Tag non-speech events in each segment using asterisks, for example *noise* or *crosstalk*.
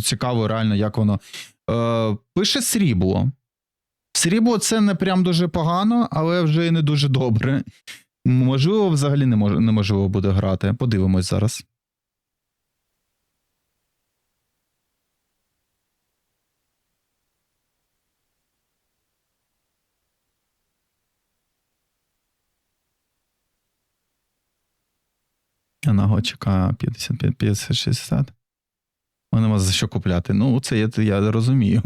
цікаво, реально, як воно. Е, пише срібло. Срібло це не прям дуже погано, але вже і не дуже добре. Можливо, взагалі не мож, неможливо буде грати. Подивимось зараз. Вона чекає 55, 50, 60. Вони нема за що купляти. Ну, це я, я розумію.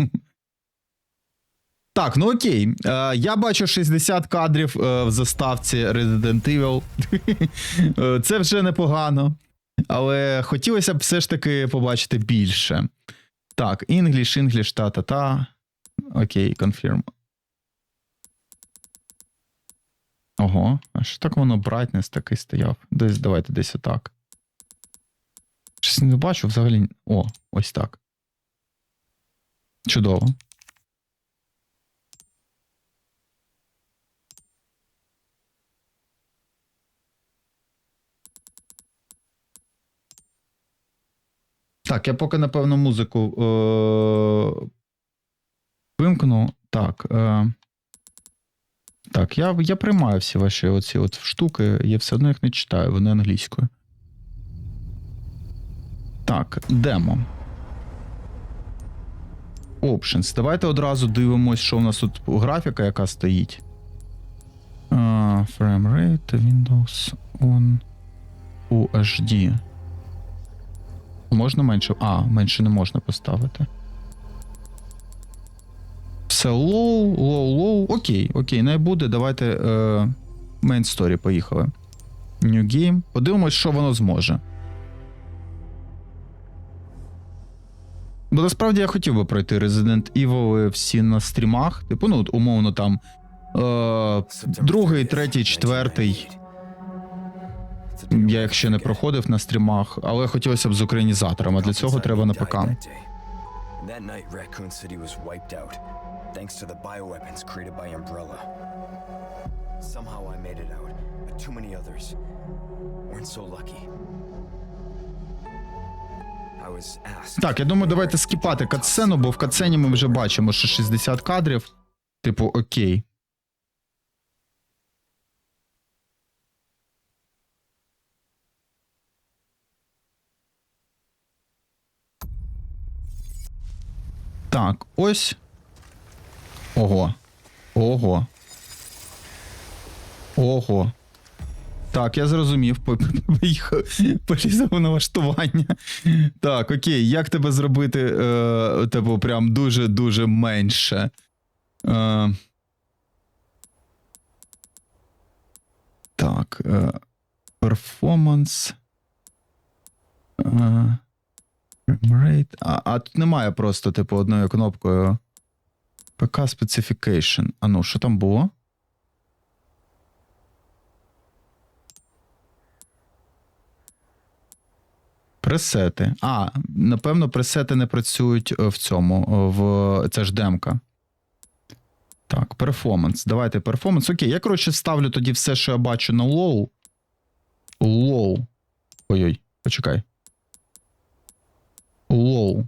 Так, ну окей. Е, я бачу 60 кадрів е, в заставці Resident Evil. *laughs* Е, це вже непогано. Але хотілося б все ж таки побачити більше. Так, English, English, та-та-та. Окей, confirm. Ого, а що так воно брайтнес такий стояв? Десь давайте десь отак. Щось не бачу взагалі. О, ось так. Чудово. Так, я поки, напевно, музику е- вимкну. Так. Е- так, я, я приймаю всі ваші оці от штуки, я все одно їх не читаю, вони англійською. Так, демо. Options. Давайте одразу дивимось, що у нас тут графіка, яка стоїть. Uh, frame rate, Windows on UHD. Можна менше. А, менше не можна поставити. Все лоу, лоу, лоу. Окей, окей, не буде. Давайте е, main story, поїхали. New game. Подивимось, що воно зможе. Бо насправді я хотів би пройти Resident Evil всі на стрімах. Типу, ну, умовно, там. Е, другий, третій, четвертий. Я їх ще не проходив на стрімах, але хотілося б з українізатором, а для цього треба на ПК. That night, Raccoon City thanks to the bioweapons created by Umbrella. Somehow I made it out, but too many others weren't so lucky. Так, я думаю, давайте скіпати катсцену, бо в катсцені ми вже бачимо, що 60 кадрів. Типу, окей. Так, ось. Ого. Ого. Ого. Так, я зрозумів. По- по- *laughs* Полізав налаштування. Так, окей, як тебе зробити, е, типу, прям дуже-дуже менше? Е, так. Е, перформанс. Е. А, а тут немає просто, типу, одною кнопкою. PK Specification. А ну, що там було? Пресети. А, напевно, пресети не працюють е, в цьому. е, В... Це ж демка. Так, перформанс. Давайте перформанс. Окей, я, коротше, ставлю тоді все, що я бачу на лоу. Лоу. Ой-ой, почекай. Лоу.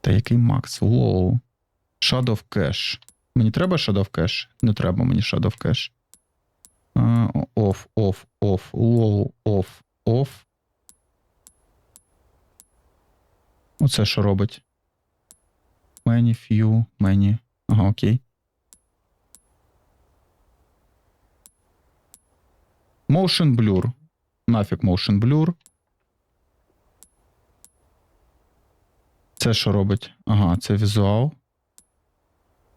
Та який Макс? Лоу. Shadow Cache. Мені треба Cache? Не треба мені Shadow Cache. Оф, оф, оф, лоу, оф, оф. Оце що робить? Many few, many. Ага, окей. Motion Blur. Нафіг Motion Blur. Це що робить? Ага, це візуал.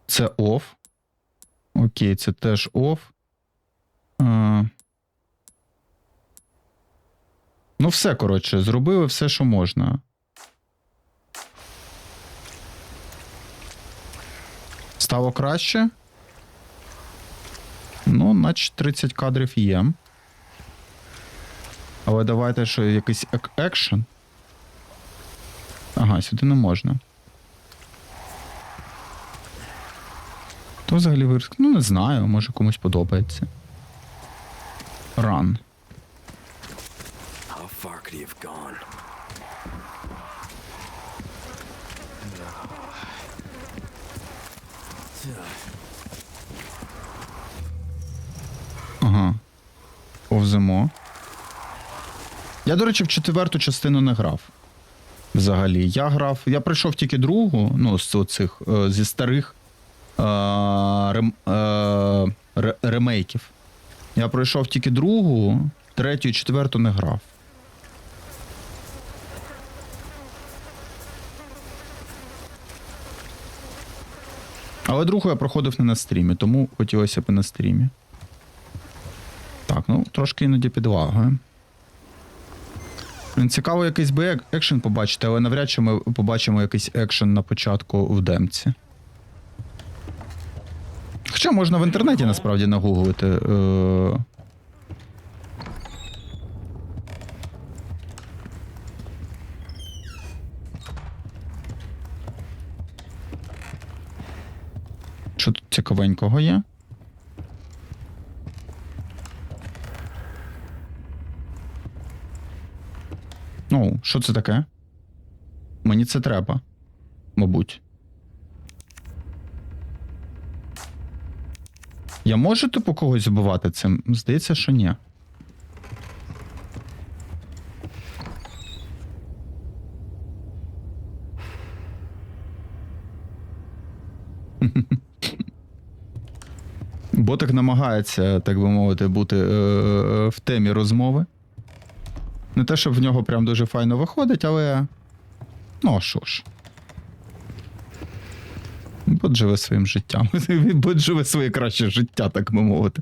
Це off. Окей, це теж off. А... Ну, все, коротше, зробили все, що можна. Стало краще. Ну, наче 30 кадрів є. Але давайте що, якийсь ек- екшен. Ага, сюди не можна. То взагалі вириск. Ну, не знаю, може комусь подобається. Gone? Ага. Повземо. Я, до речі, в четверту частину не грав. Взагалі. Я грав. Я пройшов тільки другу, ну, з оцих, е, зі старих рем, е, ремейків. Я пройшов тільки другу, третю і четверту не грав. Але другу я проходив не на стрімі, тому хотілося б на стрімі. Так, ну трошки іноді підлагою. Цікаво якийсь би екшен побачити, але навряд чи ми побачимо якийсь екшен на початку в демці. Хоча можна в інтернеті насправді нагуглити. Е- Що тут цікавенького є? Ну, що це таке? Мені це треба. Мабуть. Я можу типу когось збивати цим? Здається, що ні. *laughs* Ботик намагається, так би мовити, бути е, в темі розмови. Не те, щоб в нього прям дуже файно виходить, але. Ну, а що ж. Бот живе своїм життям. *laughs* Бот живе своє краще життя, так би мовити.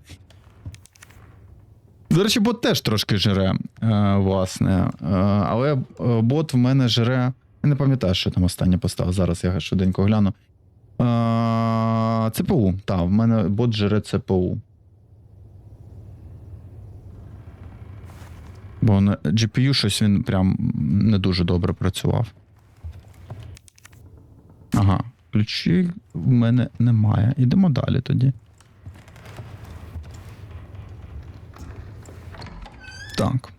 До речі, бот теж трошки жире, е, власне. Е, але е, бот в мене жире. Я не пам'ятаю, що там останнє поставив. Зараз я швиденько гляну. ЦПУ. Так, в мене бот жире ЦПУ. Бо на GPU щось він прям не дуже добре працював. Ага, ключі в мене немає. Ідемо далі тоді. Так.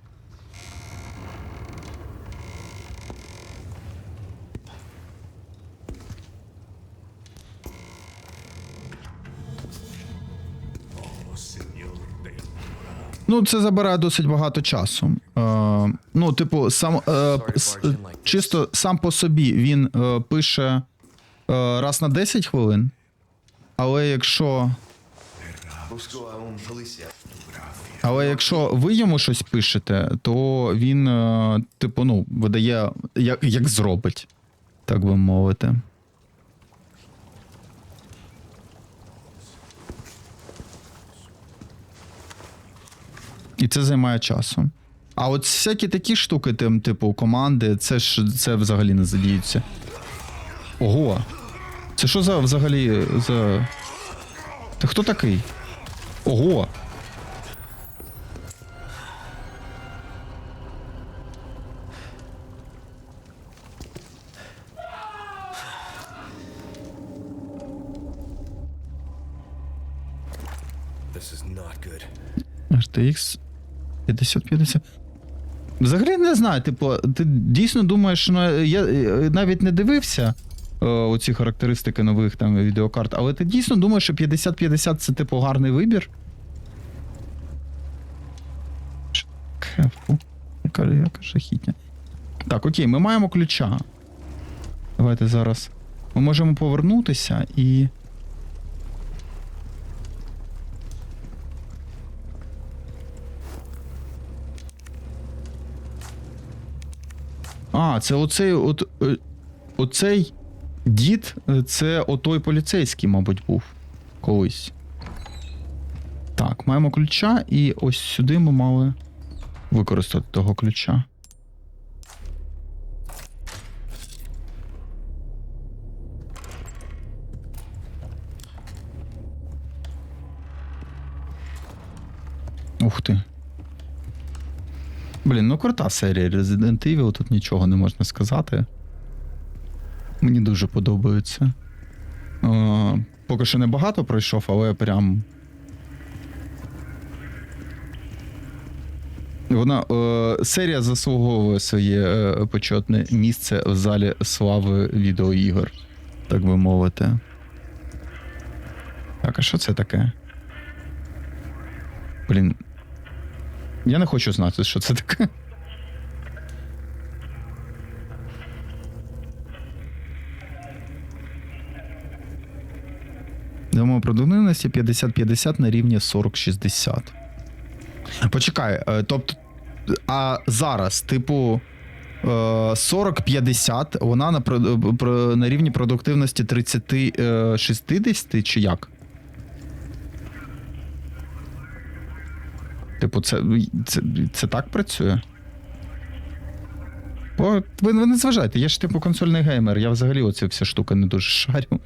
Ну, це забирає досить багато часу. Е, ну, типу, сам е, с- чисто сам по собі він е, пише раз на 10 хвилин. Але якщо. Але якщо ви йому щось пишете, то він, е, типу, ну, видає, як, як зробить, так би мовити. І це займає часу. А от всякі такі штуки, тим, типу, команди, це ж це взагалі не задіються. Ого. Це що за взагалі за. Ти хто такий? Ого. RTX 5050. Взагалі не знаю, типу, ти дійсно думаєш, що ну, я навіть не дивився оці характеристики нових там відеокарт, але ти дійсно думаєш, що 5050 це типу гарний вибір? Яка, яка жахітня. Так, окей, ми маємо ключа. Давайте зараз. Ми можемо повернутися і. А, це оцей от, е, оцей дід, е, це отой поліцейський, мабуть, був колись. Так, маємо ключа, і ось сюди ми мали використати того ключа. Ух ти. Блін, ну крута серія Resident Evil, тут нічого не можна сказати. Мені дуже подобається. Е, поки що не багато пройшов, але прям. Вона е, серія заслуговує своє е, почетне місце в залі слави відеоігор, так би мовити. Так, а що це таке? Блін. Я не хочу знати, що це таке. Думаю, продуктивності 50-50 на рівні 40-60. Почекай, е, тобто, а зараз, типу, е, 40-50, вона на, на рівні продуктивності 30-60 чи як? Типу, це, це, це так працює? Бо ви, ви не зважайте, я ж типу консольний геймер, я взагалі оці всі штуки не дуже шарю.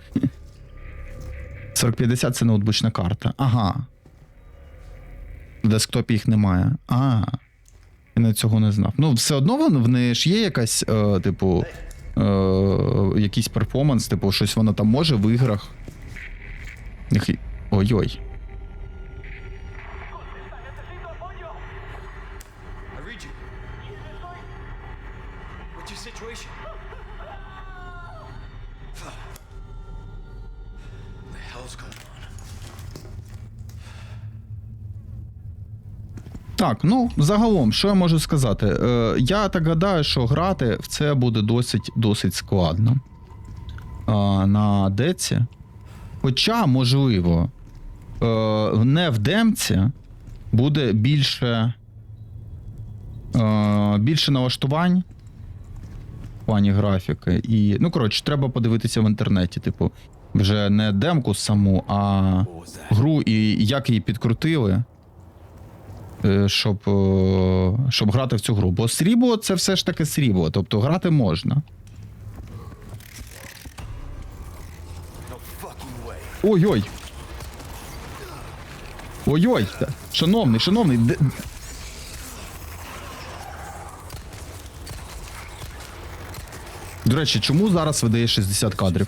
4050 це ноутбучна карта. Ага. В десктопі їх немає. А. Я на цього не знав. Ну, все одно в неї ж є якась, е, типу, е, якийсь перформанс, типу, щось вона там може в іграх. Ой-ой. Так, ну загалом, що я можу сказати? Е, я так гадаю, що грати в це буде досить досить складно. А, на деці. Хоча, можливо, е, не в демці буде більше. Е, більше налаштувань в плані графіки. І, ну, коротше, треба подивитися в інтернеті, типу, вже не демку саму, а гру і як її підкрутили, е, щоб, е, щоб грати в цю гру. Бо срібло це все ж таки срібло, тобто грати можна. Ой-ой. Ой-ой. Шановний, шановний. До речі, чому зараз видає 60 кадрів?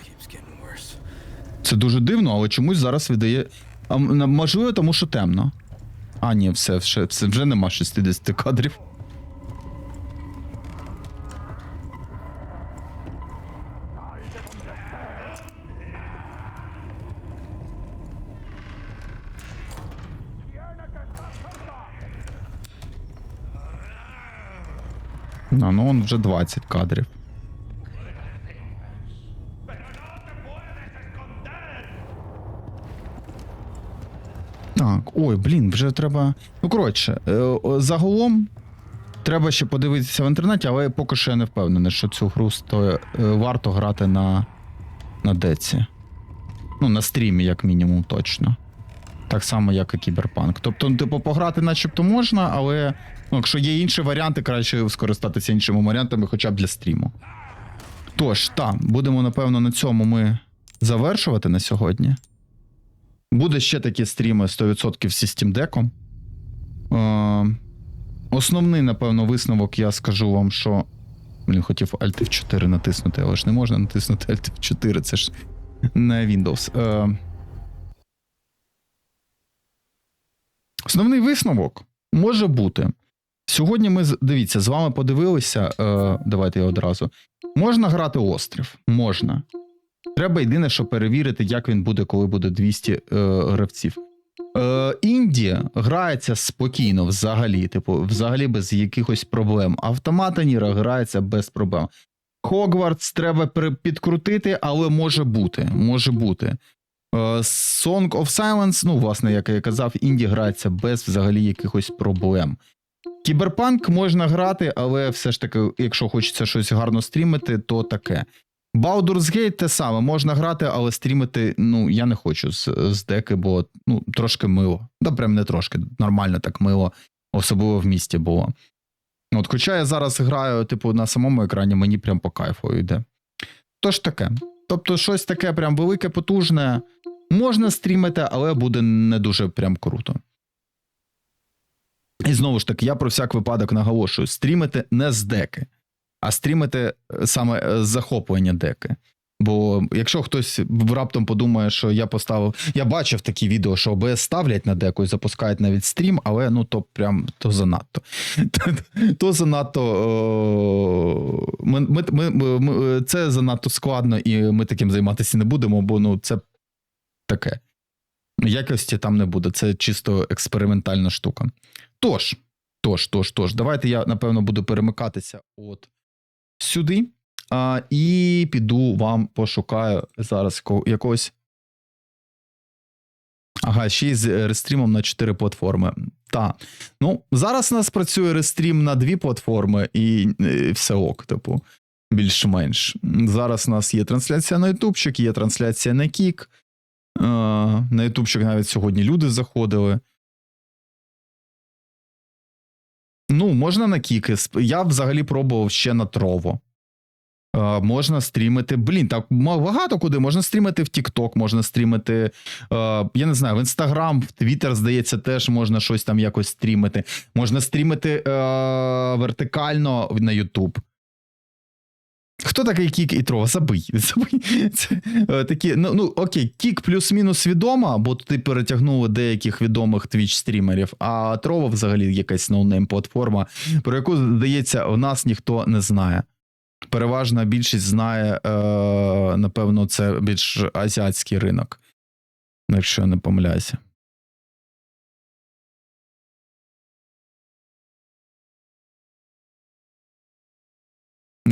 Це дуже дивно, але чомусь зараз видає. А можливо, тому що темно. А, ні, все, все, вже нема 60 кадрів. А, ну он вже 20 кадрів. Так, ой, блін, вже треба. Ну, коротше, е, загалом треба ще подивитися в інтернеті, але поки що я не впевнений, що цю гру сто... е, варто грати на, на деці. Ну, на стрімі, як мінімум, точно. Так само, як і Кіберпанк. Тобто, ну, типу, пограти начебто можна, але ну, якщо є інші варіанти, краще скористатися іншими варіантами, хоча б для стріму. Тож, так, будемо, напевно, на цьому ми завершувати на сьогодні. Буде ще такі стріми 100% зі Steam Deck. Е, основний, напевно, висновок я скажу вам, що. Блін, хотів Alt F4 натиснути, але ж не можна натиснути Alt F4, це ж не Windows. Е, основний висновок може бути. Сьогодні ми дивіться, з вами подивилися. Е, давайте я одразу. Можна грати острів? Можна. Треба єдине, що перевірити, як він буде, коли буде 200 е, гравців. Е, Інді грається спокійно взагалі, типу, взагалі без якихось проблем. Автомата Ніра грається без проблем. Хогвартс треба підкрутити, але може бути. Може бути. Е, Song of Silence, ну, власне, як я казав, інді грається без взагалі якихось проблем. Кіберпанк можна грати, але все ж таки, якщо хочеться щось гарно стрімити, то таке. Baldur's Gate те саме, можна грати, але стрімити, ну, я не хочу з, з деки, бо ну, трошки мило. Да, прям не трошки, нормально так мило, особливо в місті було. От, хоча я зараз граю, типу, на самому екрані, мені прям по кайфу йде. Тож таке. Тобто, щось таке прям велике, потужне, можна стрімити, але буде не дуже прям круто. І знову ж таки, я про всяк випадок наголошую: стрімити не з деки, а стрімити е, саме е, захоплення деки. Бо якщо хтось раптом подумає, що я поставив. Я бачив такі відео, що ОБС ставлять на деку і запускають навіть стрім, але ну то прям то занадто. *laughs* То занадто. ми- це занадто складно, і ми таким займатися не будемо, бо ну це таке. Якості там не буде. Це чисто експериментальна штука. Тож, тож, тож, тож, давайте я, напевно, буду перемикатися от сюди. А, і піду вам пошукаю зараз ко- якогось. Ага, ще й з рестрімом на 4 платформи. Та. Ну, зараз у нас працює рестрім на дві платформи, і е, все ок, типу, більш-менш. Зараз у нас є трансляція на Ютубчик, є трансляція на Кік. На Ютубчик навіть сьогодні люди заходили. Ну, можна на кіки. Я взагалі пробував ще на Трово. Е, можна стрімити. Блін, так багато куди. Можна стрімити в TikTok, можна стрімити. Е, я не знаю, в Instagram, в Twitter, здається, теж можна щось там якось стрімити. Можна стрімити е, вертикально на YouTube. Хто такий Кік і Трова? Забий. *laughs* Забий. Це е, такі, ну, ну окей, Кік плюс-мінус відома, бо туди перетягнули деяких відомих твіч стрімерів, а Трова взагалі якась ноунейм платформа, про яку, здається, в нас ніхто не знає. Переважна більшість знає, е, напевно, це більш азіатський ринок, якщо я не помиляюся.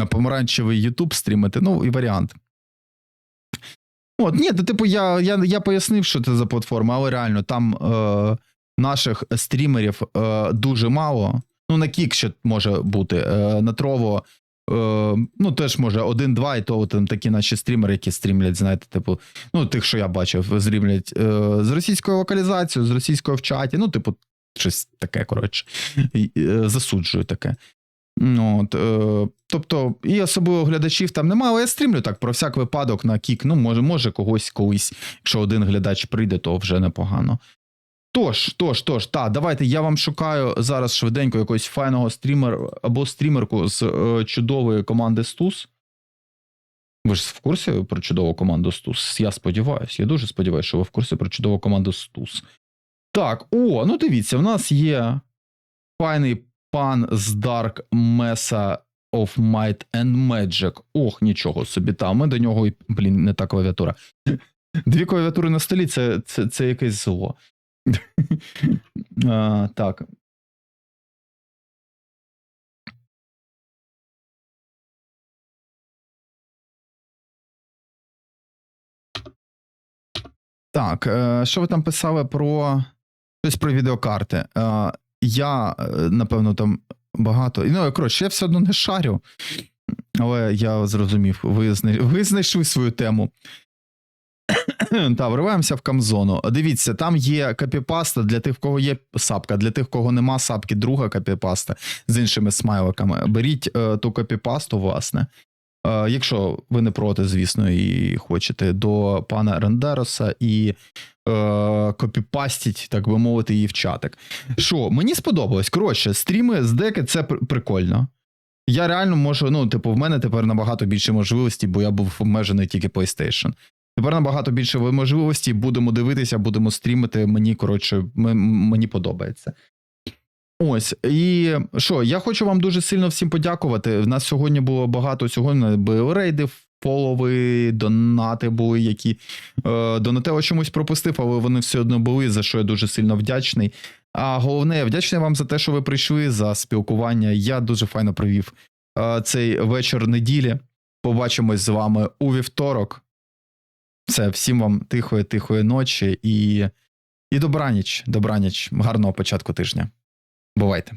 На помаранчевий YouTube стрімити, ну і варіант. От, ні, то, типу, я, я, я пояснив, що це за платформа, але реально там е, наших стрімерів е, дуже мало. Ну, на Кік ще може бути. Е, на Трово, е, ну, теж може один-два, і то там такі наші стрімери, які стрімлять, знаєте, типу, ну, тих, що я бачив, стрімлять е, з російською локалізацією, з російською в чаті, ну, типу, щось таке, коротше, е, засуджую таке. Ну, От, е, тобто, і особливо глядачів там немає, але я стрімлю так про всяк випадок на кік. Ну, може, може, когось колись, якщо один глядач прийде, то вже непогано. Тож, тож, тож, та, давайте я вам шукаю зараз швиденько якогось файного стрімера або стрімерку з е, чудової команди Стус. Ви ж в курсі про чудову команду Стус? Я сподіваюся, я дуже сподіваюся, що ви в курсі про чудову команду Стус. Так, о, ну дивіться, в нас є файний пан з Dark Mesa of Might and Magic. Ох, нічого собі там. Ми до нього, і, блін, не та клавіатура. Дві клавіатури на столі це, це, це якесь зло. а, так. Так, е, що ви там писали про щось про відеокарти? Я, е, напевно, там багато. Ну, коротше, я все одно не шарю. Але я зрозумів, ви, зна... ви знайшли свою тему. *coughs* Та, вриваємося в камзону. Дивіться, там є копіпаста для тих, в кого є сапка, для тих, в кого нема сапки, друга копіпаста з іншими смайликами. Беріть е, ту копіпасту, власне. Е, якщо ви не проти, звісно, і хочете, до пана Рендероса і е, копіпастіть, так би мовити, її в чатик. Що, мені сподобалось. Коротше, стріми з деки це пр- прикольно. Я реально можу, ну, типу, в мене тепер набагато більше можливостей, бо я був обмежений тільки PlayStation. Тепер набагато більше можливостей, будемо дивитися, будемо стрімити. Мені, коротше, м- мені подобається. Ось, і що, я хочу вам дуже сильно всім подякувати. В нас сьогодні було багато сьогодні були рейди, полови, донати були, які е, Донателло чомусь пропустив, але вони все одно були, за що я дуже сильно вдячний. А головне, я вдячний вам за те, що ви прийшли за спілкування. Я дуже файно провів е, цей вечір неділі. Побачимось з вами у вівторок. Все, всім вам тихої, тихої ночі і, і добраніч, добраніч, гарного початку тижня. Бувайте.